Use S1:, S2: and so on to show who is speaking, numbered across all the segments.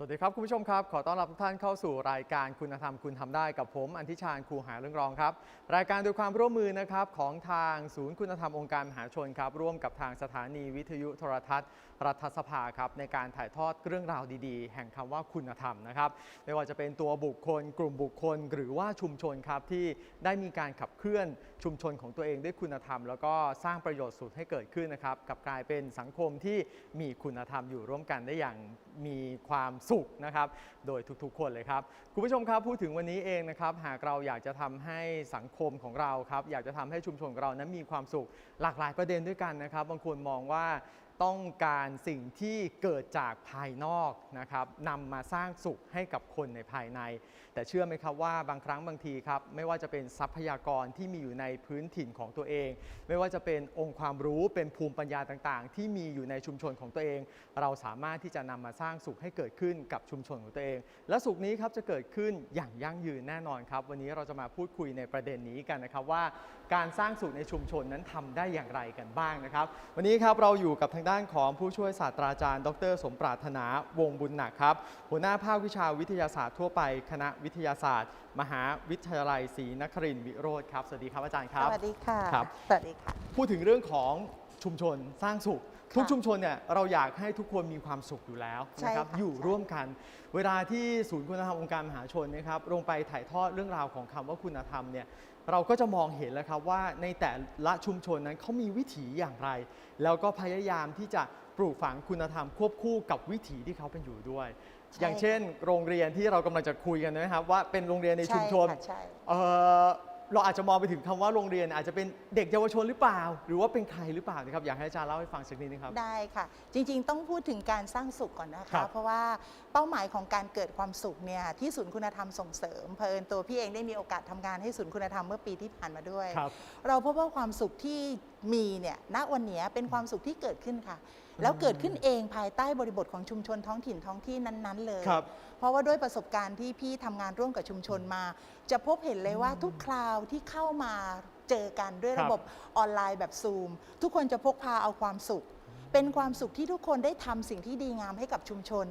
S1: สวัสดีครับ คุณผู้ชมครับ ขอต้อนรับทุกท่านเข้าสู่รายการคุณธรรมคุณทำได้กับผมอันธิชาญครูหาเรื่องรองครับ รายการโดยความร่วมมือนะครับของทางศูนย์คุณธรรมองค์การมหาชนครับร่วมกับทางสถานีวิทยุโทรทัศน์ รัฐสภาครับในการถ่ายทอดเรื่องราวดีๆ แห่งคำว่าคุณธรรมนะครับไม่ว่าจะเป็นตัวบุคคล กลุ่มบุคคล หรือว่าชุมชนครับที่ได้มีการขับเคลื่อนชุมชนของตัวเองด้วยคุณธรรม แล้วก็สร้างประโยชน์สุดให้เกิดขึ้นนะครับกับกลายเป็นสังคมที่มีคุณธรรมอยู่ร่วมกันได้อย่างมีความสุขนะครับโดยทุกๆ คนเลยครับคุณผู้ชมครับพูดถึงวันนี้เองนะครับหากเราอยากจะทำให้สังคมของเราครับอยากจะทำให้ชุมชนของเรานั้นมีความสุขหลากหลายประเด็นด้วยกันนะครับบางคนมองว่า ต้องการสิ่งที่เกิดจากภายนอกนะครับนำมาสร้างสุขให้กับคนในภายใน แต่เชื่อไหมครับว่าบางครั้งบางทีครับไม่ว่าจะเป็นทรัพยากรที่มีอยู่ในพื้นถิ่นของตัวเอง ไม่ว่าจะเป็นองค์ความรู้เป็นภูมิปัญญาต่างๆ ที่มีอยู่ในชุมชนของตัวเอง เราสามารถที่จะนำมาสร้างสุขให้เกิดขึ้นกับชุมชนของตัวเอง และสุขนี้ครับจะเกิดขึ้นอย่างยั่งยืนแน่นอนครับ วันนี้เราจะมาพูดคุยในประเด็นนี้กันนะครับว่า การสร้างสุขในชุมชนนั้นทำได้อย่างไรกันบ้างนะครับ วันนี้ครับเราอยู่กับทางด้านของผู้ช่วยศาสตราจารย์ ดร สมปรารถนาวงศ์บุญหนักครับ หัวหน้าภาควิชาวิทยาศาสตร์ทั่วไปคณะวิทยาศาสตร์ มหาวิทยาลัยศรีนครินทร์วิโรธครับสวัสดีครับอาจารย์ครับ
S2: สวัสดีค่ะ
S1: ครับ
S2: สวัสดีค่ะ
S1: พูดถึงเรื่องของชุมชนสร้างสุขทุก
S2: ค่ะ
S1: ชุมชนเนี่ยเราอยากให้ทุกคนมีความสุขอยู่แล้ว
S2: ใช่
S1: นะครับ
S2: ค่ะ
S1: อยู่
S2: ใช่
S1: ร่วมกัน เวลาที่ศูนย์คุณธรรมองค์การมหาชนนะครับลงไปถ่ายทอดเรื่องราวของคำว่าคุณธรรมเนี่ย เราก็จะมองเห็นแล้วครับว่าในแต่ละชุมชนนั้นเขามีวิถีอย่างไร แล้วก็พยายามที่จะปลูกฝังคุณธรรมควบคู่กับวิถีที่เขาเป็นอยู่ด้วย
S2: ใช่
S1: อย่างเช่น โรงเรียนที่เรากำลังจะคุยกันนะครับ ว่าเป็นโรงเรียนในชุมชน
S2: ใค่ะใช่
S1: เอ่อเราอาจจะมองไปถึงคำว่าโรงเรียนอาจจะเป็นเด็กเยาวชนหรือเปล่า หรือว่าเป็นใครหรือเปล่านะครับอยากให้อาจารย์เล่าให้ฟังสักนิดนึงครับ
S2: ได้ค่ะ จริงๆ ต้องพูดถึงการสร้างสุขก่อนนะ
S1: ครั
S2: คะ
S1: บ
S2: เพราะว่าเป้าหมายของการเกิดความสุขเนี่ยที่ศูนย์คุณธรรมส่งเสริมเพลินตัวพี่เองได้มีโอกาสทำงานให้ศูนย์คุณธรรมเมื่อปีที่ผ่านมาด้วย
S1: ครับ
S2: เราพบว่าความสุขที่มีเนี่ยณวันนี้เป็นความสุขที่เกิดขึ้นค่ะ แล้วเกิดขึ้นเองภายใต้บริบทของชุมชนท้องถิ่นท้องที่นั้นๆ เลย
S1: ครับ
S2: เพราะว่าด้วยประสบการณ์ที่พี่ทำงานร่วมกับชุมชนมา จะพบเห็นเลยว่าทุกคราวที่เข้ามาเจอกันด้วย
S1: ครับ
S2: ระบบออนไลน์แบบซูม ทุกคนจะพกพาเอาความสุข เป็นความสุขที่ทุกคนได้ทำสิ่งที่ดีงามให้กับชุมชน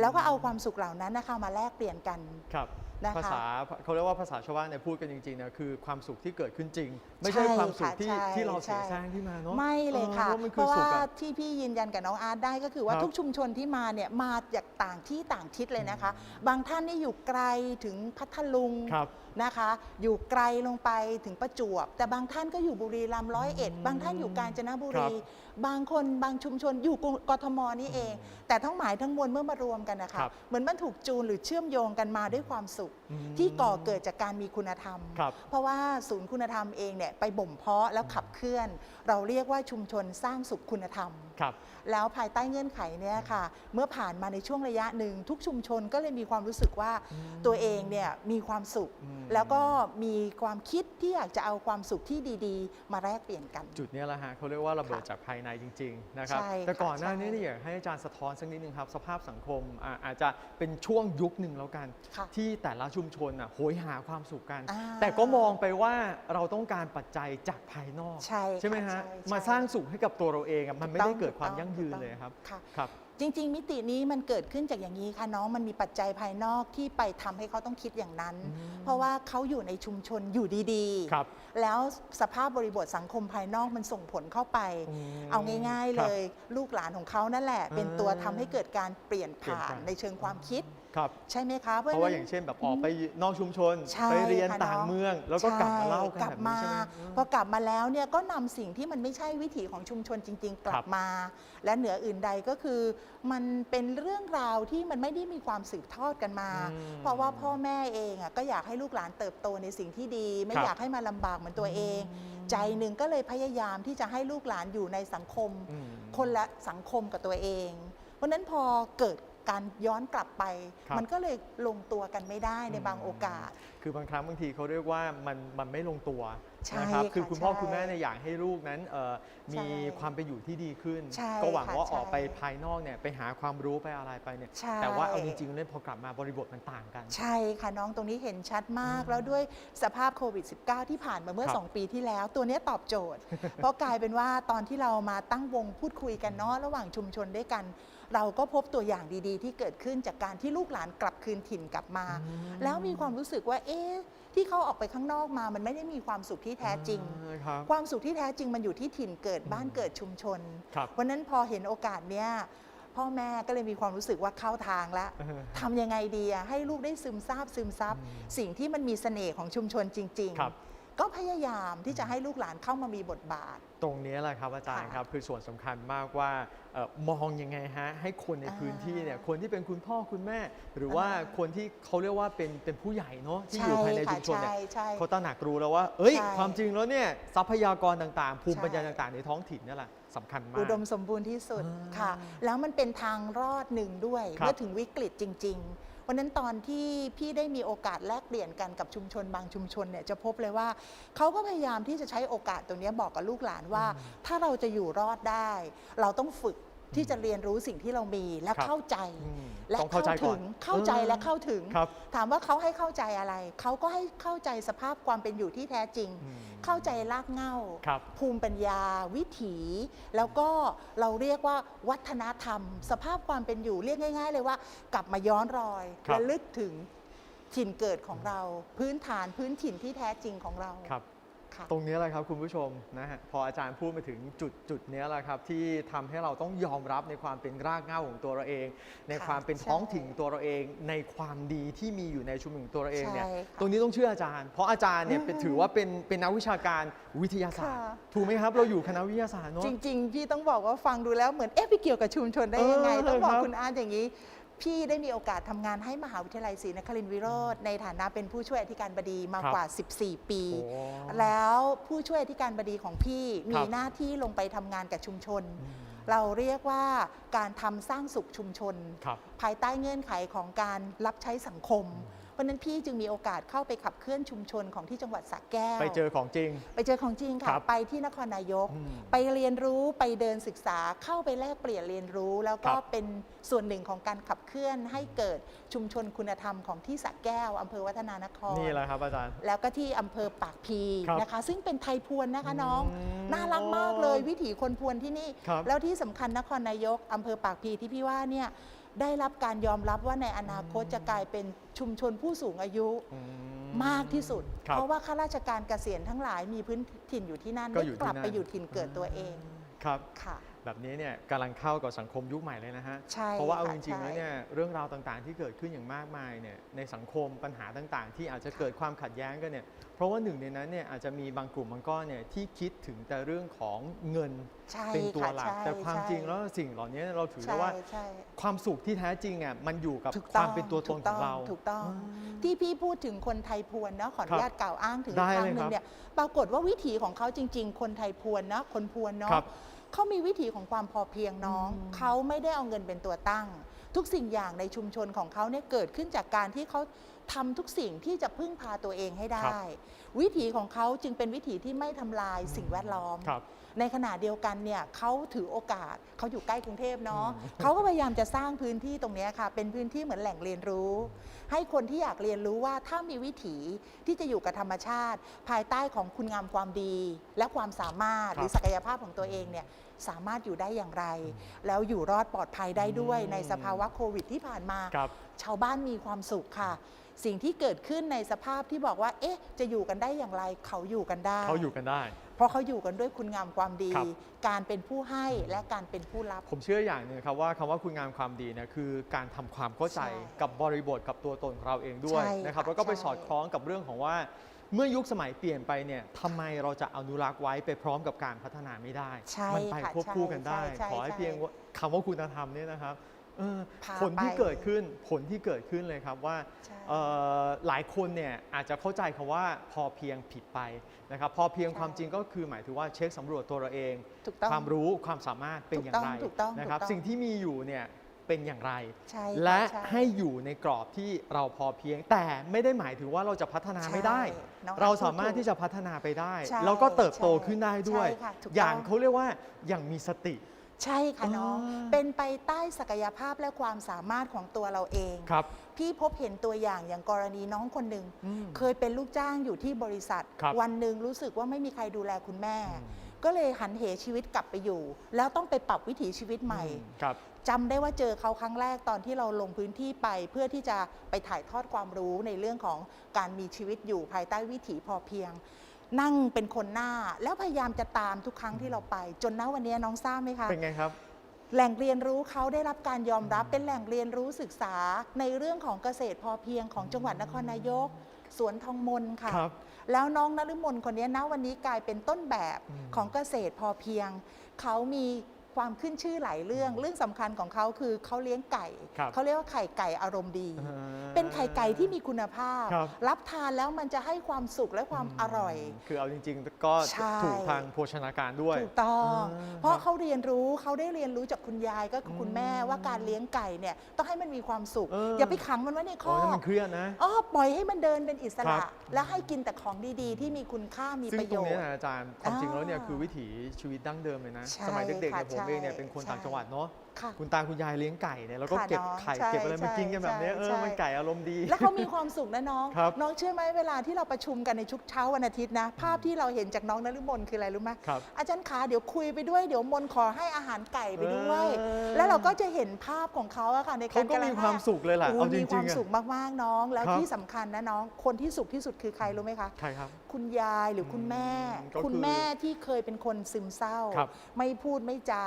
S2: แล้วก็เอาความสุขเหล่านั้นนะคะมาแลกเปลี่ยนกัน
S1: ครับ
S2: นะคะ
S1: ภาษาเขาเรียกว่าภาษาชาวบ้านเนี่ยพูดกันจริงๆเนี่ยคือความสุขที่เกิดขึ้นจริง ไม่ใช่
S2: ใช่
S1: ความสุข
S2: ค่ะ
S1: ที่
S2: ใช่
S1: ที่เราเสีย
S2: ใช่
S1: สร้างที่มาเนาะ
S2: ไม่เลยค่ะ
S1: ออว่ามัน
S2: เพ
S1: คือ
S2: ราะ
S1: สุ
S2: ว่า
S1: ขอะ
S2: ที่พี่ยืนยันกับน้องอาร์ตได้ก็คือว่า
S1: ครับ
S2: ทุกชุมชนที่มาเนี่ยมาจากต่างที่ต่างทิศเลยนะคะ บางท่านนี่อยู่ไกลถึงพัทลุง
S1: ครับ
S2: นะคะ อยู่ไกลลงไปถึงประจวบ แต่บางท่านก็อยู่บุรีรัมย์ร้อยเอ็ดบางท่านอยู่กาญจนบุ
S1: ครั
S2: รี
S1: บ
S2: บางคนบางชุมชนอยู่กทมนี่เอง แต่ทั้งหมายทั้งมวลเมื่อมารวมกันนะคะ
S1: ครับ
S2: เหมือนมันถูกจูนหรือเชื่อมโยงกันมาด้วยความสุข
S1: อืม
S2: ที่ก่อเกิดจากการมีคุณธรรม
S1: ครับ
S2: เพราะว่าศูนย์คุณธรรมเองเนี่ยไปบ่มเพาะแล้วขับเคลื่อน เราเรียกว่าชุมชนสร้างสุขคุณธรรม
S1: ครับ
S2: แล้วภายใต้เงื่อนไขเนี่ยค่ะ เมื่อผ่านมาในช่วงระยะหนึ่งทุกชุมชนก็เลยมีความรู้สึกว่าตัวเองเนี่ยมีความสุข
S1: อืม
S2: แล้วก็มีความคิดที่อยากจะเอาความสุขที่ดีๆ มาแลกเปลี่ยนกัน
S1: จุดเนี้ยแหละฮะเขาเรียกว่าระเบิด
S2: ค่ะ
S1: จากภายในจริง ๆ นะครับ
S2: ใช่
S1: แต่ก่อน
S2: ค่ะ
S1: หน้านี้
S2: ใช่
S1: เนี่ยอยากให้อาจารย์สะท้อนสักนิดนึงครับ สภาพสังคมอ่าอาจจะเป็นช่วงยุคหนึ่งแล้วกัน
S2: ค่ะ
S1: ที่แต่ละชุมชนอะโหยหาความสุขกัน
S2: อ่า
S1: แต่ก็มองไปว่าเราต้องการปัจจัยจากภายนอก
S2: ใช่ค่ะ
S1: ไหมฮะ
S2: ใช่ใช่
S1: มาสร้างสุขให้กับตัวเราเองอะมันไม่ได้
S2: ถูกต้อง
S1: เกิดความ
S2: ถูกต้อง
S1: ยั่งยืน
S2: ถูกต้อง
S1: เลยครับ
S2: ค่ะ
S1: ครับ
S2: จริง ๆ มิตินี้มันเกิดขึ้นจากอย่างนี้ค่ะน้องมันมีปัจจัยภายนอกที่ไปทำให้เขาต้องคิดอย่างนั้น
S1: อืม
S2: เพราะว่าเขาอยู่ในชุมชนอยู่ดี
S1: ครับ
S2: แล้วสภาพบริบทสังคมภายนอกมันส่งผลเข้าไป
S1: อืม
S2: เอาง่ายๆ
S1: ค
S2: เล
S1: รับ
S2: ยลูกหลานของเขานั่นแหละ เป็นตัว
S1: อ่า
S2: ทำให้เกิดการเปลี่ยน
S1: เปลี่ยน
S2: ผ่าน
S1: ผ่าน
S2: ในเชิงความคิด
S1: ครับ
S2: ใช่ไหมคะ
S1: เพราะว่าอย่างเช่นแบบออกไปนอกชุมชน
S2: ใช่
S1: ไปเรียน
S2: ค่ะ
S1: ต่าง
S2: น้อง
S1: เมือง แล้วก็กลับมาเล่ากัน
S2: ใช่กลั
S1: แบบบ
S2: มา
S1: นี้ใช่ไหม
S2: พอกลับมาแล้วเนี่ยก็นำสิ่งที่มันไม่ใช่วิถีของชุมชนจริง ๆ กลั
S1: ครับบ
S2: มา และเหนืออื่นใดก็คือ มันเป็นเรื่องราวที่มันไม่ได้มีความสืบทอดกันมา
S1: อืม
S2: เพราะว่าพ่อแม่เองอะก็อยากให้ลูกหลานเติบโตในสิ่งที่ดี ไม่
S1: ครับ
S2: อยากให้มาลำบากเหมือนตัวเอง ใจหนึ่งก็เลยพยายามที่จะให้ลูกหลานอยู่ในสังคม
S1: อืม
S2: คนละสังคมกับตัวเอง เพราะฉะนั้นพอเกิด การย้อนกลับไป
S1: ครับ
S2: มันก็เลยลงตัวกันไม่ได้ในบางโอกาส
S1: คือบางครั้งบางทีเขาเรียกว่ามันมันไม่ลงตัว
S2: ใช่
S1: นะครับ
S2: ค่ะ
S1: คือคุณพ่อ
S2: ใช่
S1: คุณแม่เนี่ยอยากให้ลูกนั้นเอ่อมี
S2: ใช่
S1: ความเป็นอยู่ที่ดีขึ้น
S2: ใช่
S1: ก็หวัง
S2: ค่ะ
S1: ว่า
S2: ใช่
S1: ออกไปภายนอกเนี่ยไปหาความรู้ไปอะไรไปเนี่ย
S2: ใช่
S1: แต่ว่าเอาจริงๆเนี่ยพอกลับมาบริบทมันต่างกัน
S2: ใช่ค่ะ น้องตรงนี้เห็นชัดมาก
S1: อืม
S2: แล้วด้วยสภาพโควิด -19 ที่ผ่านมาเมื่อ
S1: ครับ
S2: 2 ปีที่แล้ว ตัวเนี้ยตอบโจทย์ เพราะกลายเป็นว่าตอนที่เรามาตั้งวงพูดคุยกันเนาะระหว่างชุมชนด้วยกัน เราก็พบตัวอย่างดีๆ ที่เกิดขึ้นจากการที่ลูกหลานกลับคืนถิ่นกลับมา แล้วมีความรู้สึกว่าเอ๊ะที่เขาออกไปข้างนอกมา มันไม่ได้มีความสุขที่แท้จริง
S1: อ่าครับ
S2: ความสุขที่แท้จริงมันอยู่ที่ถิ่นเกิดบ้าน
S1: อืม
S2: เกิดชุมชน
S1: ครับ
S2: เพราะฉะนั้นพอเห็นโอกาสเนี้ยพ่อแม่ก็เลยมีความรู้สึกว่าเข้าทางแล้ว
S1: เออ
S2: ทำยังไงดีอะให้ลูกได้ซึมซาบซึมซับ
S1: อืม
S2: สิ่งที่มันมีเสน่ห์ของชุมชนจริง
S1: ครับ
S2: ๆ ก็พยายามที่จะให้ลูกหลานเข้ามามีบทบาท
S1: ตรงนี้แหละครับอาจารย์
S2: ค่ะ
S1: ครับคือส่วนสำคัญมากว่าเอ่อมองยังไงฮะให้คนใน
S2: อ่า
S1: พื้นที่เนี่ยคนที่เป็นคุณพ่อคุณแม่ หรือว่า
S2: อ่า
S1: คนที่เขาเรียกว่าเป็นเป็นผู้ใหญ่เนาะที่
S2: ใช่
S1: อยู่ภายใน
S2: ค่ะ
S1: ชุมชนเนี่ย
S2: ใช่ใช่
S1: เขาตระหนักรู้แล้วว่า เอ้ย
S2: ใช่
S1: ความจริงแล้วเนี่ยทรัพยากรต่างๆ ภูมิ
S2: ใช่
S1: ปัญญาต่างๆ ในท้องถิ่นนี่แหละสำคัญมาก
S2: อุดมสมบูรณ์ที่สุด
S1: อ่า
S2: ค่ะ แล้วมันเป็นทางรอดหนึ่งด้วย
S1: ครับ
S2: เมื่อถึงวิกฤตจริงๆเพ ราะฉะนั้นตอนที่พี่ได้มีโอกาสแลกเปลี่ยนกันกับชุมชนบางชุมชนเนี่ยจะพบเลยว่าเขาก็พยายามที่จะใช้โอกาสตรงเนี้ยบอกกับลูกหลานว่า ถ้าเราจะอยู่รอดได้ เราต้องฝึก ที่จะเรียนรู้สิ่งที่เรามีและ
S1: ครับ
S2: เข้าใจ
S1: อืม
S2: และ
S1: ต้องเข้าใจก่
S2: ถึ
S1: อน
S2: งเข้าใจและเข้าถึง
S1: ครับ
S2: ถามว่าเขาให้เข้าใจอะไร เขาก็ให้เข้าใจสภาพความเป็นอยู่ที่แท้จริง
S1: อืม
S2: เข้าใจรากเหง้า
S1: ครับ
S2: ภูมิปัญญา วิถี แล้วก็เราเรียกว่าวัฒนธรรม สภาพความเป็นอยู่เรียกง่าย ๆ เลยว่า กลับมาย้อนรอย
S1: ครับ
S2: และลึกถึงถิ่นเกิดของเรา พื้นฐานพื้นถิ่นที่แท้จริงของเรา
S1: ครับ
S2: ค่ะ
S1: ตรงนี้แหละครับคุณผู้ชมนะฮะพออาจารย์พูดมาถึงจุดจุดเนี้ยแหละครับที่ทำให้เราต้องยอมรับในความเป็นรากเหง้าของตัวเราเอง ใน
S2: ค่ะ
S1: ความเป็น
S2: ใช่
S1: ท้องถิ่นของตัวเราเอง ในความดีที่มีอยู่ในชุมชนของตัวเราเองเนี่ย
S2: ใช่ค่ะ
S1: ตรงนี้ต้องเชื่ออาจารย์ เพราะอาจารย์เนี่ยเป็น
S2: อืม
S1: ถือว่าเป็นเป็นนักวิชาการวิทยาศาสตร์
S2: ค่ะ
S1: ถูกไหมครับเราอยู่คณะวิทยาศาสตร์เนาะ
S2: จริงๆพี่ต้องบอกว่าฟังดูแล้วเหมือนเอ๊ะไปเกี่ยวกับชุมชนได้ยังไง
S1: เออ
S2: ต้องบอก
S1: ครับ
S2: คุณอาร์ตอย่างนี้ พี่ได้มีโอกาสทำงานให้มหาวิทยาลัยศรีนครินทรวิโรธในฐานะเป็นผู้ช่วยอธิการบดีมา
S1: ครับ
S2: กว่า 14 ปี
S1: โอ้
S2: แล้วผู้ช่วยอธิการบดีของพี่
S1: ค
S2: มี
S1: รับ
S2: หน้าที่ลงไปทำงานกับชุมชน
S1: อืม
S2: เราเรียกว่าการทำสร้างสุขชุมชน
S1: ครับ
S2: ภายใต้เงื่อนไขของการรับใช้สังคมเพ ราะฉะนั้นพี่จึงมีโอกาสเข้าไปขับเคลื่อนชุมชนของที่จังหวัดสระแก้ว
S1: ไปเจอของจริง
S2: ไปเจอของจริง
S1: ครั
S2: ค่ะ
S1: บ
S2: ไปที่นครนายก
S1: อืม
S2: ไปเรียนรู้ไปเดินศึกษาเข้าไปแลกเปลี่ยนเรียนรู้ แล้วก็
S1: ครับ
S2: เป็นส่วนหนึ่งของการขับเคลื่อนให้เกิดชุมชนคุณธรรมของที่สระแก้วอำเภอวัฒนานคร
S1: นี่แหละครับอาจารย์
S2: แล้วก็ที่อำเภอปากพี
S1: ครับ
S2: นะคะ ซึ่งเป็นไทยพวนนะคะน้อง
S1: อืม
S2: น่ารักมากเลยวิถีคนพวนที่นี่
S1: ครับ
S2: แล้วที่สำคัญนครนายกอำเภอปากพีที่พี่ว่าเนี่ย ได้รับการยอมรับว่าในอนาคตจะกลายเป็นชุมชนผู้สูงอายุ
S1: อื
S2: มากที่สุด
S1: ครับ
S2: เพราะว่าข้าราชการเกษียณทั้งหลายมีพื้นถิ่นอยู่ที่นั่น
S1: ก็
S2: ได้
S1: อยู่ที่
S2: กลับ
S1: นั่น
S2: ไปอยู่ถิ่นเกิดตัวเอง
S1: ครับ
S2: ค่ะ
S1: แบบนี้เนี่ยกำลังเข้ากับสังคมยุคใหม่เลยนะฮะ
S2: ใช่
S1: เพราะว่าเอา
S2: ค่ะ
S1: จริงๆ
S2: ใช่
S1: แล้วเนี่ยเรื่องราวต่างๆที่เกิดขึ้นอย่างมากมายเนี่ยในสังคมปัญหาต่างๆ ที่อาจจะเกิดความขัดแย้งกันเนี่ยเพราะว่าหนึ่งในนั้นเนี่ยอาจจะมีบางกลุ่มบางก้อนเนี่ยที่คิดถึงแต่เรื่องของเงิน
S2: ใช่
S1: เป็นตัว
S2: ค่ะ
S1: หลัก
S2: ใช่
S1: แต่ความ
S2: ใช่
S1: จริงแล้วสิ่งเหล่านี้เราถือ
S2: ใช่
S1: ได้ว่า
S2: ใช่
S1: ความสุขที่แท้จริงอะมันอยู่กับ
S2: ถูก
S1: ค
S2: ต้
S1: วา
S2: อ
S1: ม
S2: ง
S1: เป็นตัวตนของเรา
S2: ถูกต้อง
S1: อ่า
S2: ที่พี่พูดถึงคนไทยพวนนะขออนุญาตกล่าวอ้างถึง
S1: ได้
S2: อีกครั้
S1: เล
S2: ง
S1: ย
S2: หนึ่
S1: ครั
S2: ง
S1: บ
S2: เนี่ยปรากฏว่าวิถีของเขาจริง ๆ คนไทยพวนนะคนพวนเนาะ
S1: ครับ
S2: เขามีวิถีของความพอเพียงน้อง
S1: อืม
S2: เขาไม่ได้เอาเงินเป็นตัวตั้ง ทุกสิ่งอย่างในชุมชนของเขาเนี่ยเกิดขึ้นจากการที่เขาทำทุกสิ่งที่จะพึ่งพาตัวเองให้
S1: ครั
S2: ได้
S1: บ
S2: วิถีของเขาจึงเป็นวิถีที่ไม่ทำลายสิ่งแวดล้อม
S1: ครับ
S2: ในขณะเดียวกันเนี่ยเขาถือโอกาสเขาอยู่ใกล้กรุงเทพเนาะ
S1: อืม
S2: เขาก็พยายามจะสร้างพื้นที่ตรงเนี้ยค่ะ เป็นพื้นที่เหมือนแหล่งเรียนรู้ ให้คนที่อยากเรียนรู้ว่าถ้ามีวิถีที่จะอยู่กับธรรมชาติ ภายใต้ของคุณงามความดี และความสามารถ
S1: ครับ
S2: หรือศักยภาพของตัวเองเนี่ยสามารถอยู่ได้อย่างไร แล้วอยู่รอดปลอดภัยได้ด้วย
S1: อืม
S2: ในสภาวะโควิดที่ผ่านมา
S1: ครับ
S2: ชาวบ้านมีความสุขค่ะ สิ่งที่เกิดขึ้นในสภาพที่บอกว่า เอ๊ะ จะอยู่กันได้อย่างไรเขาอยู่กันได้
S1: เขาอยู่กันได้
S2: เพราะเขาอยู่กันด้วยคุณงามความดี
S1: ครับ
S2: การเป็นผู้ให้และการเป็นผู้รับ
S1: ผมเชื่ออย่างหนึ่งครับว่าคำว่าคุณงามความดีเนี่ยคือการทำความเข้าใจ
S2: ใช่
S1: กับบริบทกับตัวตนของเราเองด้วย
S2: ใช่
S1: นะครับ
S2: ค่ะ
S1: แล้วก็ไป
S2: ใช่
S1: สอดคล้องกับเรื่องของว่า เมื่อยุคสมัยเปลี่ยนไปเนี่ยทำไมเราจะอนุรักษ์ไว้ไปพร้อมกับการพัฒนาไม่ได้
S2: ใช่
S1: มัไป
S2: ค่ะ
S1: ควบคู่กันได้
S2: ใช่ใช่
S1: ขอให้
S2: ใช่
S1: เพียงว่าคำว่าคุณธรรมเนี่ยนะครับ เออ
S2: พา
S1: ผลที่
S2: ไป
S1: เกิดขึ้นผลที่เกิดขึ้นเลยครับว่า
S2: ใช่
S1: เอ่อหลายคนเนี่ยอาจจะเข้าใจคำว่าพอเพียงผิดไปนะครับพอเพียง
S2: ใช่
S1: ความจริงก็คือหมายถึงว่าเช็คสำรวจตัวเราเอง
S2: ถูกต้อง
S1: ความรู้ความสามารถเป็นอย่างไร
S2: ถูกต้องถูกต้อง
S1: นะครับ
S2: ถูกต้อง
S1: สิ่งที่มีอยู่เนี่ยเป็นอย่างไร
S2: ใช่ค่ะ
S1: และ
S2: ช่
S1: ให้อยู่ในกรอบที่เราพอเพียง แต่ไม่ได้หมายถึงว่าเราจะพัฒนาไม่ได้
S2: ใช่น้อง
S1: เรา
S2: พูด
S1: สามารถ
S2: ถูก
S1: ที่จะพัฒนาไปได้
S2: ใช่
S1: แล้วก็เติบโต
S2: ใช่
S1: ขึ้นได้ด้วย
S2: ใช่ค่ะถูกต้อง
S1: อย่างเขาเรียกว่าอย่างมีสติ
S2: ใช่ค่ะน้อง
S1: อ่า
S2: เป็นไปใต้ศักยภาพและความสามารถของตัวเราเอง
S1: ครับ
S2: พี่พบเห็นตัวอย่างอย่างกรณีน้องคนหนึ่ง
S1: อืม
S2: เคยเป็นลูกจ้างอยู่ที่บริษัท
S1: ครับ
S2: วันหนึ่งรู้สึกว่าไม่มีใครดูแลคุณแม่
S1: อืม
S2: ก็เลยหันเหชีวิตกลับไปอยู่ แล้วต้องไปปรับวิถีชีวิตใหม่
S1: อืมครับ
S2: จำได้ว่าเจอเขาครั้งแรกตอนที่เราลงพื้นที่ไป เพื่อที่จะไปถ่ายทอดความรู้ในเรื่องของการมีชีวิตอยู่ภายใต้วิถีพอเพียง นั่งเป็นคนหน้าแล้วพยายามจะตามทุกครั้งที่เราไป จนณวันนี้น้องทราบไหมคะ
S1: เป็นไงครับ
S2: แหล่งเรียนรู้เขาได้รับการยอมรับเป็นแหล่งเรียนรู้ศึกษาในเรื่องของเกษตรพอเพียงของจังหวัดนครนายก สวนทองมนค่ะ
S1: ครับ
S2: แล้วน้องนฤมลคนนี้นะวันนี้กลายเป็นต้นแบบ
S1: อืม
S2: ของเกษตรพอเพียง เขามี ความขึ้นชื่อหลายเรื่อง เรื่องสำคัญของเขาคือเขาเลี้ยงไก่
S1: ครับ
S2: เขาเรียกว่าไข่ไก่อารมณ์ดี
S1: อ่า
S2: เป็นไข่ไก่ที่มีคุณภาพ
S1: ครับ
S2: รับทานแล้วมันจะให้ความสุขและความอร่อย
S1: คือเอาจริง ๆ ก็
S2: ใช่
S1: ถูกทางโภชนาการด้วย
S2: ถูกต้อง
S1: อ่า
S2: เพราะเขาเรียนรู้เขาได้เรียนรู้จากคุณยายก็คือคุณแม่
S1: อืม
S2: ว่าการเลี้ยงไก่เนี่ยต้องให้มันมีความสุข
S1: เอออ
S2: อย่าไปขังมันไว้ในค
S1: โอ้
S2: อย
S1: นั่น
S2: ก
S1: มันเครียดนะ
S2: อ๋อปล่อยให้มันเดินเป็นอิส
S1: ครั
S2: ระ
S1: บ
S2: และให้กินแต่ของดีๆ ที่มีคุณค่ามี
S1: ซึ่ง
S2: ประ
S1: ต
S2: โย
S1: รง
S2: ช
S1: เนี้ย
S2: น์
S1: นะอาจารย์ความจริงแล้วเนี่ย
S2: อ่า
S1: คือวิถีชีวิตดั้งเดิมเลยนะ
S2: ใช่
S1: สมัยเด็กๆ
S2: ค่ะ
S1: เนี่ยผมเองเนี่ย
S2: ใช่
S1: เป็นคน
S2: ใช่
S1: ต่างจังหวัดเนาะ
S2: ค่ะ
S1: คุณตาคุณยายเลี้ยงไก่เนี่ยแล้วก็
S2: ค่ะ
S1: เก็บ
S2: น้อง
S1: ไข่
S2: ใช่
S1: เก็บอะไรมา
S2: ใช่
S1: กินกันแบบเนี้ย
S2: ใช่
S1: เออ
S2: ใช่
S1: มันไก่อารมณ์ดี
S2: แล้วเขามีความสุขนะน้อง
S1: ครับ
S2: น้องเชื่อไหมเวลาที่เราประชุมกันในชุกเช้าวันอาทิตย์นะ ภาพที่เราเห็นจากน้องนฤมลคืออะไรรู้ไหม
S1: ครับ
S2: อาจารย์ขาเดี๋ยวคุยไปด้วยเดี๋ยวมนขอให้อาหารไก่ไปด้วย
S1: เออ
S2: แล้วเราก็จะเห็นภาพของเขาอะค่ะใน
S1: เขา
S2: การ
S1: ก็มีความสุขเลยแหละ
S2: โอ้
S1: เอาจ
S2: มีค
S1: ริ
S2: วางม
S1: ๆอะ
S2: สุขมากๆน้อง แล้ว
S1: ครับ
S2: ที่สำคัญนะน้องคนที่สุขที่สุดคือใครรู้ไหมคะ
S1: ใครครับ
S2: คุณยายหรือคุณแม่
S1: อืมก็คือ
S2: คุณแม่ที่เคยเป็นคนซึมเศร้า
S1: ครับ
S2: ไม่พูดไม่จา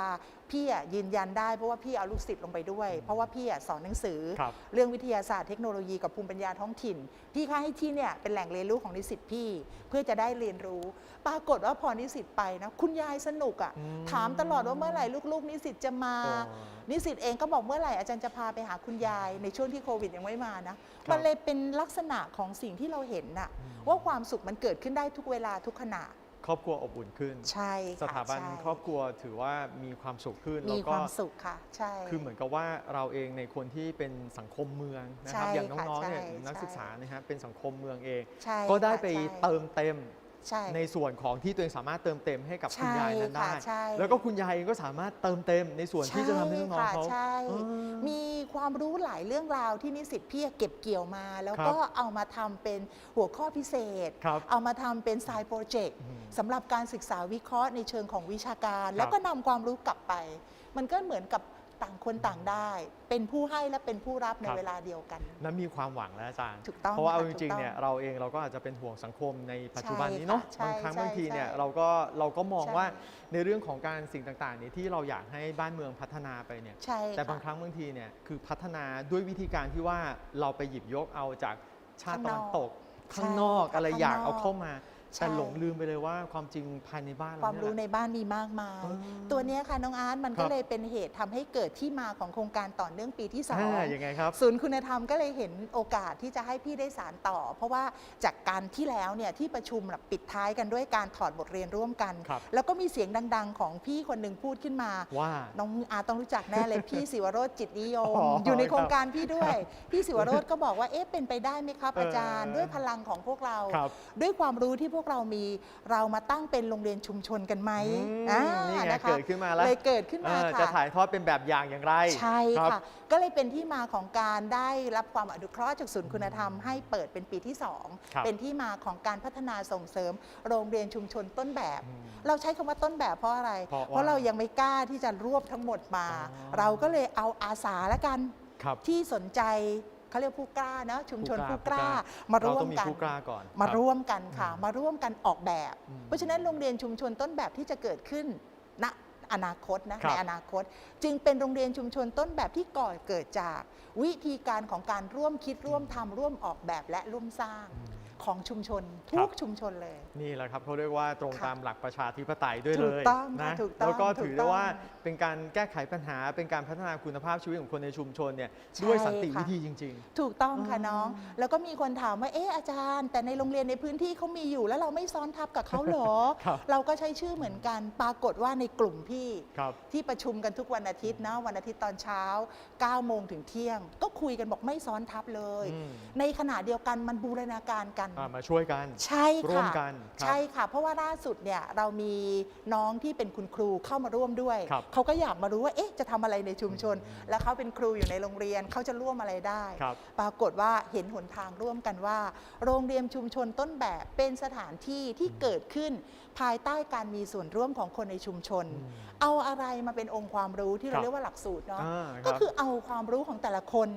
S2: พี่อะยืนยันได้เพราะว่าพี่เอาลูกศิษย์ลงไปด้วย เพราะว่าพี่อะสอนหนังสือ
S1: ครับ
S2: เรื่องวิทยาศาสตร์เทคโนโลยีกับภูมิปัญญาท้องถิ่น พี่คะให้ที่เนี่ยเป็นแหล่งเรียนรู้ของนิสิตพี่ เพื่อจะได้เรียนรู้ ปรากฏว่าพอนิสิตไปนะคุณยายสนุกอะ่ะ
S1: อืม
S2: ถามตลอดว่าเมื่อไหร่ลูกๆ นิสิตจะมา
S1: อ๋อ
S2: นิสิตเองก็บอกเมื่อไหร่อาจารย์จะพาไปหาคุณยายในช่วงที่โควิดยังไม่มานะ
S1: ครับ
S2: มันเลยเป็นลักษณะของสิ่งที่เราเห็นน่ะ
S1: อืม
S2: ว่าความสุขมันเกิดขึ้นได้ทุกเวลาทุกขณะ
S1: ครอบครัวอบอุ่นขึ้น
S2: ใช่
S1: ส
S2: ค่ะ
S1: ถาบัน
S2: ใช่
S1: ครอบครัวถือว่ามีความสุขขึ้น
S2: มี
S1: แล้ว
S2: ค
S1: ก็
S2: วามสุขค่ะ ใช่
S1: คือเหมือนกับว่าเราเองในคนที่เป็นสังคมเมืองนะครับ
S2: ใช่
S1: อย่างน้องๆเนี่ย
S2: ค่ะใช่
S1: นักศึกษานะฮะเป็นสังคมเมืองเอง
S2: ใช่
S1: ก็ได้
S2: ค่ะ
S1: ไป
S2: ใช่
S1: เติมเต็ม
S2: ใช่
S1: ในส่วนของที่ตัวเองสามารถเติมเต็มให้กับคุณ
S2: ใช่
S1: ยายนั้นได้
S2: ค่ะใช่
S1: แล้วก็คุณยายเองก็สามารถเติมเต็มในส่วนที่จะทำให้น้องๆ
S2: ช่ค่ะ
S1: เขา
S2: ใช่
S1: เออ
S2: มีความรู้หลายเรื่องราวที่นิสิตพี่เก็บเกี่ยวมา แล้ว
S1: ครับ
S2: ก็เอามาทำเป็นหัวข้อพิเศษ
S1: ครับ
S2: เอามาทำเป็นไซด์โปรเจกต์
S1: อืม
S2: สำหรับการศึกษาวิเคราะห์ในเชิงของวิชาการ
S1: ครับ
S2: แล้วก็นำความรู้กลับไป มันก็เหมือนกับ ต่างคนต่างได้ เป็นผู้ให้และเป็นผู้รับใน
S1: ครับ
S2: เวลาเดียวกัน
S1: นั้นมีความหวังแล้วอาจารย์
S2: ถูกต้อง
S1: เพราะว่าเอา
S2: ค่ะ
S1: จริงๆ
S2: ถูกต้อง
S1: เนี่ยเราเองเราก็อาจจะเป็นห่วงสังคมในปัจจุบัน
S2: ใช่
S1: นี้เนาะ
S2: ค่ะใช่
S1: บางครั้ง
S2: ใช่
S1: บางทีเนี่ย
S2: ใช่
S1: เราก็เราก็มอง
S2: ใช่
S1: ว่าในเรื่องของการสิ่งต่างๆเนี่ยที่เราอยากให้บ้านเมืองพัฒนาไปเนี่ย
S2: ใช่
S1: แต่บาง
S2: ค่ะ
S1: ครั้งบางทีเนี่ยคือพัฒนาด้วยวิธีการที่ว่าเราไปหยิบยกเอาจากชาติตะวันตก
S2: ข้า
S1: ข้างง
S2: น
S1: น
S2: อ
S1: อกก
S2: ใช่
S1: อะไร
S2: ค่ะ
S1: อยาก
S2: ข้างนอก
S1: เอาเข้ามา
S2: ใช่
S1: แต่หลงลืมไปเลยว่าความจริงภายในบ้านเค
S2: วามรู้
S1: เย
S2: ใน
S1: แหละ
S2: บ้านมีมากมาย
S1: อ๋อ
S2: ตัวเนี้ยค่ะน้องอาร์ตมัน
S1: ค
S2: ก็
S1: รับ
S2: เลยเป็นเหตุทำให้เกิดที่มาของโครงการต่อเนื่องปีที่สอง
S1: อ่ายังไงครับ
S2: ศูนย์คุณธรรมก็เลยเห็นโอกาสที่จะให้พี่ได้สารต่อ เพราะว่าจากการที่แล้วเนี่ยที่ประชุมแบบปิดท้ายกันด้วยการถอดบทเรียนร่วมกัน
S1: ครับ
S2: แล้วก็มีเสียงดัง ๆ ของพี่คนหนึ่งพูดขึ้นมา
S1: ว่า
S2: น้องอาต้องรู้จักแน่เลยพี่ศิวโรธจิตนิยม
S1: อ๋ออ
S2: อยู่ในโครงการพี่ด้วย พี่ศิวโรธก็บอกว่าเอ๊ะเป็นไปได้ไหมครับ
S1: เอออ
S2: อาจารย์ ด้วยพลังของพวกเรา
S1: ครับ
S2: ด้วยความรู้ที่พวกเรามีเรามาตั้งเป็นโรงเรียนชุมชนกันไหม
S1: อืม
S2: อ่า
S1: นี่ไง
S2: นะคะ
S1: เกิดขึ้นมาแล้ว
S2: เลยเกิดขึ้นมา
S1: เออ
S2: ค่ะ
S1: จะถ่ายทอดเป็นแบบอย่างอย่างไร
S2: ใช่
S1: รับ
S2: ค่ะก็เลยเป็นที่มาของการได้รับความอนุเคราะห์จากศูนย์คุณธรรมให้เปิดเป็นปีที่
S1: ครับ
S2: 2เป็นที่มาของการพัฒนาส่งเสริม โรงเรียนชุมชนต้นแบบ
S1: อืม
S2: เราใช้คำว่าต้นแบบเพราะอะไร
S1: เพราะว่า
S2: เพราะเรายังไม่กล้าที่จะรวบทั้งหมดมา
S1: อ๋อ
S2: เราก็เลยเอาอาสาละกัน
S1: ครับ
S2: ที่สนใจ เขาเรียกผู้กล้าเนอะชุมชน
S1: ผู้
S2: ผู้
S1: ก
S2: ก
S1: ล้า
S2: ล้า
S1: ผู้กล้า
S2: มา
S1: เรา
S2: ร่ว
S1: ต้
S2: ม
S1: องมี
S2: กัน
S1: ผู้กล้าก่อน
S2: มา
S1: ครับ
S2: ร่วมกันค่ะ
S1: อืม
S2: มาร่วมกันออกแบบ
S1: อืม
S2: เพราะฉะนั้นโรงเรียนชุมชนต้นแบบที่จะเกิดขึ้นณอนาคตนะครับในอนาคต จึงเป็นโรงเรียนชุมชนต้นแบบที่ก่อเกิดจาก วิธีการของการร่วมคิดร่วมทำร่วมออกแบบและร่วมสร้าง ของชุมชน
S1: ครั
S2: ทุ
S1: บ
S2: กชุมชนเลย
S1: นี่แหละครับเขาเรียกว่าตรง
S2: ค่ะ
S1: ตามหลักประชาธิปไตยด้วย
S2: ถู
S1: เล
S2: ก
S1: ย
S2: ต้องค่ะ
S1: นะ
S2: ถูกต้อง
S1: แล้วก็
S2: ถูก
S1: ถือ
S2: ต้
S1: ได้
S2: อง
S1: ว่าเป็นการแก้ไขปัญหา เป็นการพัฒนาคุณภาพชีวิตของคนในชุมชนเนี่ย
S2: ใช่
S1: ด้วยสันติ
S2: ค่ะ
S1: วิธีจริง
S2: ถูกต้องค่ะ
S1: อ๋อ
S2: น้อง แล้วก็มีคนถามว่าเอ๊ะอาจารย์ แต่ในโรงเรียนในพื้นที่เขามีอยู่แล้วเราไม่ซ้อนทับกับเขาเหรอ
S1: ครับ
S2: เราก็ใช้ชื่อเหมือนกันปรากฏว่าในกลุ่มพี่
S1: ๆครับ
S2: ที่ประชุมกันทุกวันอาทิตย์นะวันอาทิตย์ตอนเช้า9โมงถึงเที่ยง ก็คุยกันบอกไม่ซ้อนทับเลย
S1: อืม
S2: ในขณะเดียวกันมันบูรณาการกัน
S1: อ่ามาช่วยกัน
S2: ใช่
S1: ร่วม
S2: ค่ะ
S1: กันครับ
S2: ใช่ค่ะ เพราะว่าล่าสุดเนี่ยเรามีน้องที่เป็นคุณครูเข้ามาร่วมด้วย
S1: ครับ
S2: เขาก็อยากมารู้ว่าเอ๊ะจะทำอะไรในชุมชน แล้วเขาเป็นครูอยู่ในโรงเรียนเขาจะร่วมอะไรได้
S1: ครับ
S2: ปรากฏว่าเห็นหนทางร่วมกันว่า โรงเรียนชุมชนต้นแบบเป็นสถานที่ที่เกิดขึ้น ภายใต้การมีส่วนร่วมของคนในชุมชน
S1: อืม
S2: เอาอะไรมาเป็นองค์ความรู้ที่
S1: ค
S2: เรา
S1: รับ
S2: เรียกว่าหลักสูตรเนาะ
S1: อ่าครับ
S2: ก็คือเอาความรู้ของแต่ละคน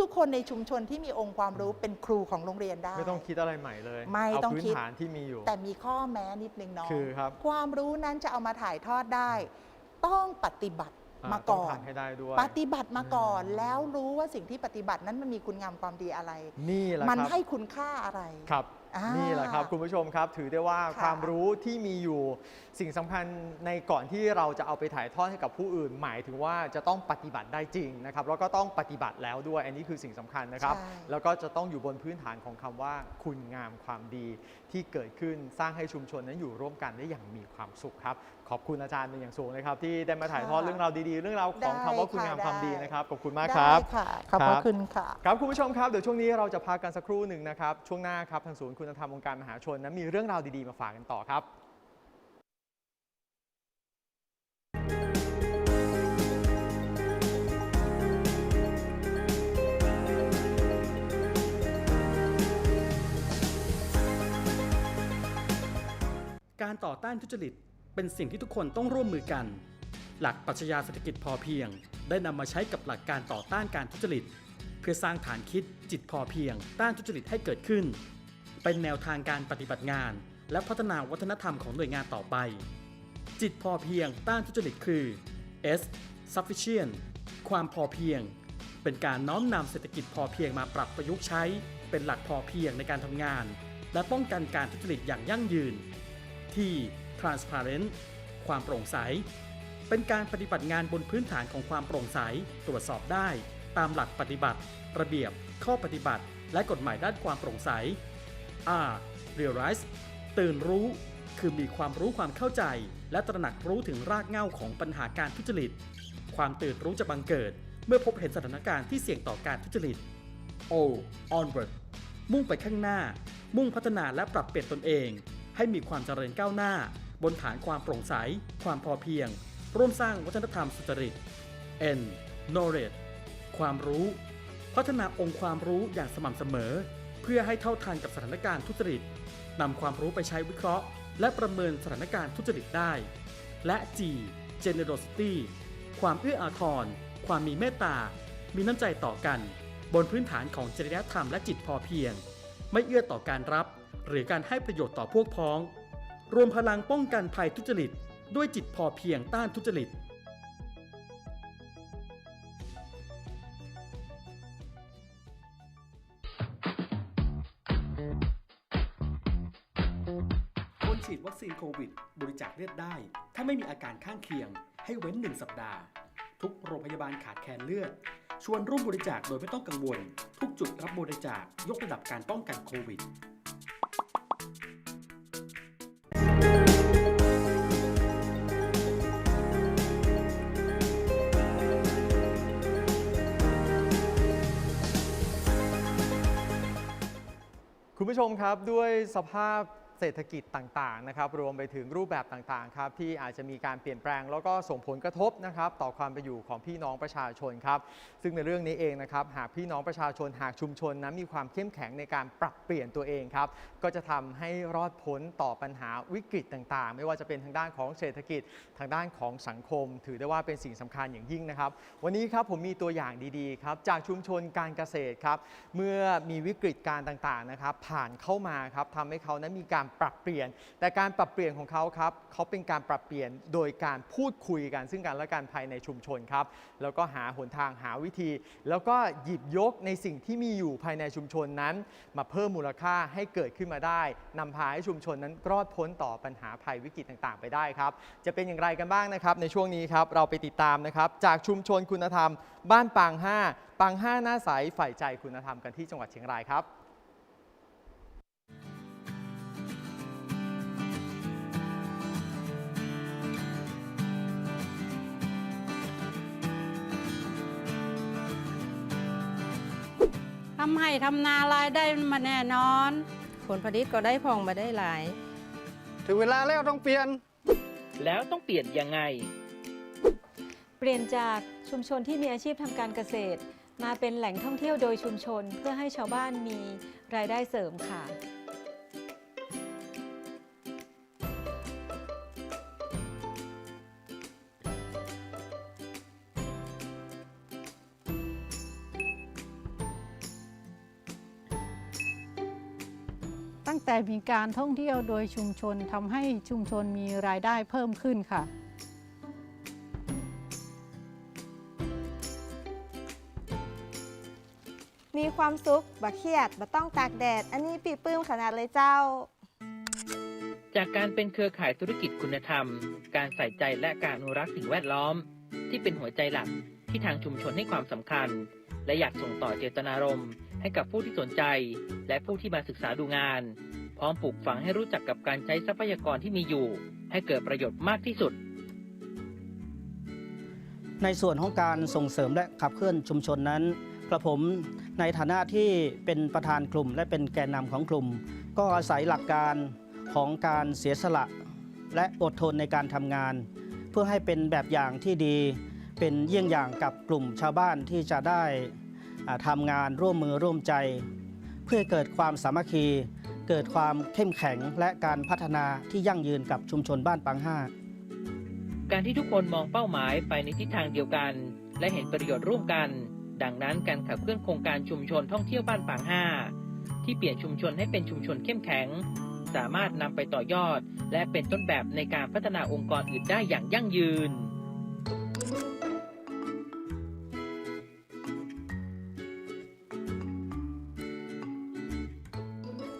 S2: ทุกๆคนในชุมชนที่มีองค์ความรู้เป็นครูของโรงเรียนได้
S1: ไม่ต้องคิดอะไรใหม่เลย
S2: ไม่
S1: เอา
S2: ต้อง
S1: พื้น
S2: คิด
S1: ฐานที่มีอยู่
S2: แต่มีข้อแม้นิดนึงน้อง
S1: คือครับ
S2: ความรู้นั้นจะเอามาถ่ายทอดได้ ต้องปฏิบัติ
S1: อ่
S2: มา
S1: ต้อง
S2: ก่อน
S1: ทำให้ได้ด้วย
S2: ปฏิบัติมาก่อน
S1: อืม
S2: แล้วรู้ว่าสิ่งที่ปฏิบัตินั้นมันมีคุณงามความดีอะไร
S1: นี่แหละ
S2: มัน
S1: ครับ
S2: ให้คุณค่าอะไร
S1: ครับ
S2: อ่านี่
S1: นี่แหละครับคุณผู้ชมครับ ถือได้ว่า
S2: ค่ะ
S1: ความรู้ที่มีอยู่สิ่งสำคัญในก่อนที่เราจะเอาไปถ่ายทอดให้กับผู้อื่น หมายถึงว่าจะต้องปฏิบัติได้จริงนะครับแล้วก็ต้องปฏิบัติแล้วด้วย อันนี้คือสิ่งสำคัญนะครับ
S2: ใช่
S1: แล้วก็จะต้องอยู่บนพื้นฐานของคำว่าคุณงามความดีที่เกิดขึ้นสร้างให้ชุมชนนั้นอยู่ร่วมกันได้อย่างมีความสุขครับ ขอบคุณอาจารย์เป็นอย่างสูงนะครับ ที่ได้มาถ่ายทอดเรื่องราวดีๆ เรื่องราวของคำว่าคุณงามความดีนะครับขอบคุณมากครับ
S2: ได้ค่ะขอบพ
S1: ครั
S2: ระ
S1: บ
S2: คุณค่ะ
S1: ครับคุณผู้ชมครับเดี๋ยวช่วงนี้เราจะพักกันสักครู่หนึ่งนะครับช่วงหน้าครับทางศูนย์คุณธรรมองค์การมหาชนนั้นมีเรื่องราวดีๆมาฝากกันต่อครับ
S3: การต่อต้านทุจริต เป็นสิ่งที่ทุกคนต้องร่วมมือกัน หลักปรัชญาเศรษฐกิจพอเพียง ได้นำมาใช้กับหลักการต่อต้านการทุจริต เพื่อสร้างฐานคิดจิตพอเพียง ต้านทุจริตให้เกิดขึ้น เป็นแนวทางการปฏิบัติงาน และพัฒนาวัฒนธรรมของหน่วยงานต่อไป จิตพอเพียง ต้านทุจริตคือ S sufficient ความพอเพียง เป็นการน้อมนำเศรษฐกิจพอเพียงมาปรับประยุกต์ใช้ เป็นหลักพอเพียงในการทำงาน และป้องกันการทุจริตอย่างยั่งยืน ที่ transparent ความโปร่งใส เป็นการปฏิบัติงานบนพื้นฐานของความโปร่งใส ตรวจสอบได้ ตามหลักปฏิบัติ ระเบียบ ข้อปฏิบัติ และกฎหมายด้านความโปร่งใส R realize ตื่นรู้ คือมีความรู้ความเข้าใจ และตระหนักรู้ถึงรากเหง้าของปัญหาการทุจริต ความตื่นรู้จะบังเกิด เมื่อพบเห็นสถานการณ์ที่เสี่ยงต่อการทุจริต O onward มุ่งไปข้างหน้า มุ่งพัฒนาและปรับเปลี่ยนตนเอง ให้มีความเจริญก้าวหน้า บนฐานความโปร่งใส ความพอเพียง ร่วมสร้างวัฒนธรรมสุจริต N knowledge ความรู้ พัฒนาองค์ความรู้อย่างสม่ำเสมอ เพื่อให้เท่าทันกับสถานการณ์ทุจริตนำความรู้ไปใช้วิเคราะห์ และประเมินสถานการณ์ทุจริตได้ และ G generosity ความเอื้ออาทร ความมีเมตตา มีน้ำใจต่อกัน บนพื้นฐานของจริยธรรมและจิตพอเพียง ไม่เอื้อต่อการรับ หรือการให้ประโยชน์ต่อพวกพ้อง รวมพลังป้องกันภัยทุจริต ด้วยจิตพอเพียงต้านทุจริต คนฉีดวัคซีนโควิด บริจาคเลือดได้ ถ้าไม่มีอาการข้างเคียง ให้เว้น1สัปดาห์ ทุกโรงพยาบาลขาดแคลนเลือดชวนร่วมบริจาคโดยไม่ต้องกังวล ทุกจุดรับบริจาคยกระดับการป้องกันโควิด
S1: ผู้ชมครับด้วยสภาพ เศรษฐกิจต่างๆนะครับรวมไปถึงรูปแบบต่างๆครับที่อาจจะมีการเปลี่ยนแปลง แล้วก็ส่งผลกระทบนะครับต่อความเป็นอยู่ของพี่น้องประชาชนครับซึ่งในเรื่องนี้เองนะครับหากพี่น้องประชาชนหากชุมชนนั้นมีความเข้มแข็งในการปรับเปลี่ยนตัวเองครับก็จะทำให้รอดพ้นต่อปัญหาวิกฤตต่างๆ ไม่ว่าจะเป็นทางด้านของเศรษฐกิจทางด้านของสังคม ถือได้ว่าเป็นสิ่งสำคัญอย่างยิ่งนะครับ วันนี้ครับผมมีตัวอย่างดีๆครับจากชุมชนการเกษตรครับเมื่อมีวิกฤตการต่างๆนะครับผ่านเข้ามาครับทำให้เขานั้นมีการปรับเปลี่ยน แต่การปรับเปลี่ยนของเขาครับเขาเป็นการปรับเปลี่ยนโดยการพูดคุยกัน ซึ่งกันและกันภายในชุมชนครับแล้วก็หาหนทางหาวิธี แล้วก็หยิบยกในสิ่งที่มีอยู่ภายในชุมชนนั้น มาเพิ่มมูลค่าให้เกิดขึ้นมาได้นำพาให้ชุมชนนั้นรอดพ้นต่อปัญหาภัยวิกฤตต่าง ๆ ไปได้ครับ จะเป็นอย่างไรกันบ้างนะครับ ในช่วงนี้ครับเราไปติดตามนะครับจากชุมชนคุณธรรม บ้านปาง 5ปาง 5 หน้าใสฝ่ายใจคุณธรรมกันที่จังหวัดเชียงรายครับ
S4: ทำให้ทำนารายได้มาแน่นอน
S5: ผลผลิตก็ได้พองมาได้หลาย
S6: ถึงเวลาแล้วต้องเปลี่ยน
S7: แล้วต้องเปลี่ยนยังไง
S8: เปลี่ยนจากชุมชนที่มีอาชีพทำการเกษตร มาเป็นแหล่งท่องเที่ยวโดยชุมชน เพื่อให้ชาวบ้านมีรายได้เสริมค่ะ
S4: แต่มีการท่องเที่ยวโดยชุมชนทำให้ชุมชนมีรายได้เพิ่มขึ้นค่ะ
S5: มีความสุขบ่เครียดบ่ต้องตากแดด อันนี้ปีปื้มขนาดเลยเจ้า
S7: จากการเป็นเครือข่ายธุรกิจคุณธรรม การใส่ใจและการอนุรักษ์สิ่งแวดล้อม ที่เป็นหัวใจหลักที่ทางชุมชนให้ความสำคัญ และอยากส่งต่อเจตนารมณ์ ให้กับผู้ที่สนใจ และผู้ที่มาศึกษาดูงานพ ร้อมปลูกฝังให้รู้จักกับการใช้ทรัพยากรที่มีอยู่ ให้เกิดประโยชน์มากที่สุด
S9: ในส่วนของการส่งเสริมและขับเคลื่อนชุมชนนั้นกระผมในฐานะที่เป็นประธานกลุ่มและเป็นแกนนำของกลุ่ม ก็อาศัยหลักการของการเสียสละ และอดทนในการทำงาน เพื่อให้เป็นแบบอย่างที่ดี เป็นเยี่ยงอย่างกับกลุ่มชาวบ้านที่จะได้ทำงานร่วมมือร่วมใจ เพื่อเกิดความสามัคคี เกิดความเข้มแข็งและการพัฒนาที่ยั่งยืนกับชุมชนบ้านปังห้า
S7: การที่ทุกคนมองเป้าหมายไปในทิศทางเดียวกัน และเห็นประโยชน์ร่วมกัน ดังนั้นการขับเคลื่อนโครงการชุมชนท่องเที่ยวบ้านปางห้าที่เปลี่ยนชุมชนให้เป็นชุมชนเข้มแข็ง สามารถนำไปต่อยอด และเป็นต้นแบบในการพัฒนาองค์กรอื่นได้อย่างยั่งยืน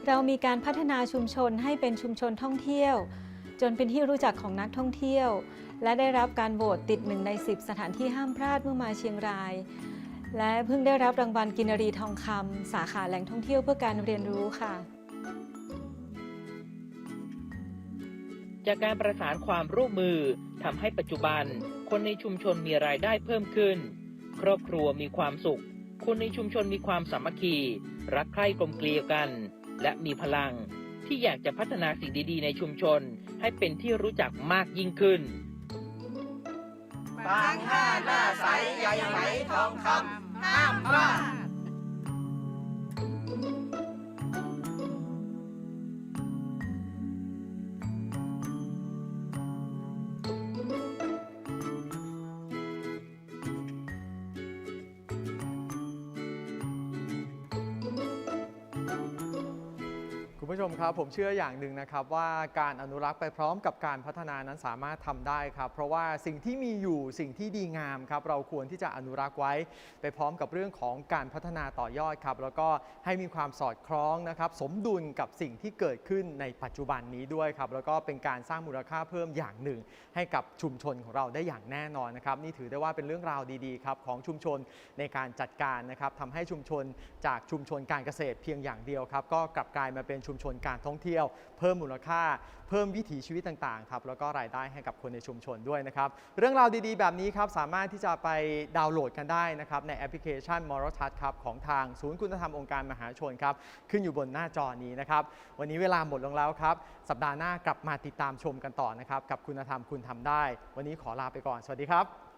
S8: เรามีการพัฒนาชุมชนให้เป็นชุมชนท่องเที่ยว จนเป็นที่รู้จักของนักท่องเที่ยว และได้รับการโหวตติดหนึ่งใน 10 สถานที่ห้ามพลาดเมื่อมาเชียงราย และเพิ่งได้รับรางวัลกินรีทองคำสาขาแหล่งท่องเที่ยวเพื่อการเรียนรู้ค่ะ
S7: จากการประสานความร่วมมือทำให้ปัจจุบัน คนในชุมชนมีรายได้เพิ่มขึ้น ครอบครัวมีความสุข คนในชุมชนมีความสามัคคี รักใคร่กลมเกลียวกัน และมีพลัง ที่อยากจะพัฒนาสิ่งดีๆ ในชุมชน ให้เป็นที่รู้จักมากยิ่งขึ้น
S2: บางห้าหน้าใสใยไหมทองคำห้ามพลาด
S1: คุณผู้ชมครับผมเชื่ออย่างหนึ่งนะครับว่าการอนุรักษ์ไปพร้อมกับการพัฒนานั้นสามารถทำได้ครับ เพราะว่าสิ่งที่มีอยู่สิ่งที่ดีงามครับเราควรที่จะอนุรักษ์ไว้ ไปพร้อมกับเรื่องของการพัฒนาต่อยอดครับ แล้วก็ให้มีความสอดคล้องนะครับ สมดุลกับสิ่งที่เกิดขึ้นในปัจจุบันนี้ด้วยครับ แล้วก็เป็นการสร้างมูลค่าเพิ่มอย่างหนึ่ง ให้กับชุมชนของเราได้อย่างแน่นอนนะครับนี่ถือได้ว่าเป็นเรื่องราวดีๆครับของชุมชนในการจัดการนะครับทำให้ชุมชนจากชุมชนการเกษตรเพียงอย่างเดียวครับก็กลับกลายมาเป็นชุมชนการท่องเที่ยว เพิ่มมูลค่า เพิ่มวิถีชีวิตต่างๆครับแล้วก็รายได้ให้กับคนในชุมชนด้วยนะครับ เรื่องราวดีๆ แบบนี้ครับสามารถที่จะไปดาวน์โหลดกันได้นะครับในแอปพลิเคชัน m o r a l Touch ครับของทางศูนย์คุณธรรมองค์การมหาชนครับขึ้นอยู่บนหน้าจอนี้นะครับวันนี้เวลาหมดลงแล้วครับสัปดาห์หน้ากลับมาติดตามชมกันต่อนะครับกับคุณธรรมคุณทำได้ วันนี้ขอลาไปก่อนสวัสดีครับ